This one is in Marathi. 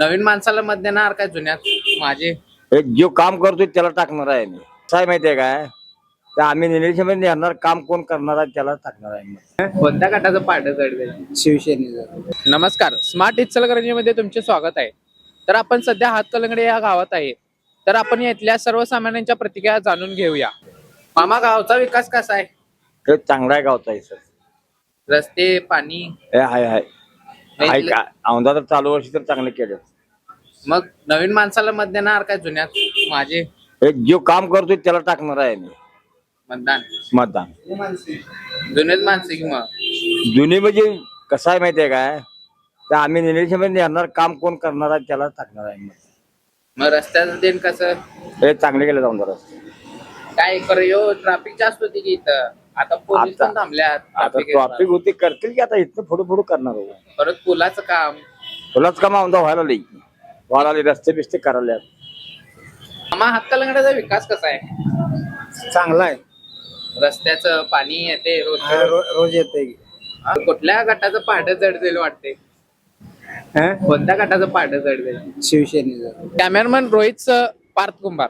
नवीन माणसाला मत देणार काय जुन्यात? माझे. एक जो काम करतोय त्याला टाकणार आहे मी. काय माहितीये काय? तर आम्ही निलेशमध्ये येणार काम कोण करणार आहे त्याला टाकणार आहे मी. कोणत्या गटाचं पाठ जडवेल शिवसेनेचं. नमस्कार. स्मार्ट इचलकरंजीमध्ये तुमचे स्वागत आहे. तर आपण सध्या हातकलंगडे या गावात आहे. तर आपण इथल्या सर्वसामान्यांच्या प्रतिक्रिया जाणून घेऊया. मामा गावचा विकास कसा आहे? हे चांगला आहे गावचा आहे सर रस्ते पाणी? हे हाय हाय. औंधा तर चालू वर्षी तर चांगले केले. मग नवीन माणसाला मत देणार काय जुन्यात? माझे. एक जो काम करतोय त्याला टाकणार आहे मी. मतदान. मतदान. जुनेच माणसे की मग जुनी म्हणजे कसं आहे माहितीये काय? तर आम्ही निलेशमध्ये येणार काम कोण करणार आहे त्याला टाकणार आहे मी. मग रस्त्याचं देण कसं? हे चांगले केले जाऊन रस्ते काय कर यो ट्रॅफिक जास्त होती की इथं? आता पोलीस पण आता- थांबल्यात आता traffic ट्रॉफिक होती करतील की आता इथनं पुढे पुढे करणार हो. परत पुलाचं काम. तुलाच काम औंधा व्हायला लई व्हायला रस्ते बिस्ते करायला मामा हातकलंगड्याचा विकास कसा आहे? चांगला आहे. रस्त्याचं पाणी येते रोज रोज येते. कुठल्या गटाचं पाठ जड जाईल वाटते कोणत्या गटाचं पाठ जड जाईल शिवसेनेचं. कॅमेरामन रोहित पार्थ कुंभार.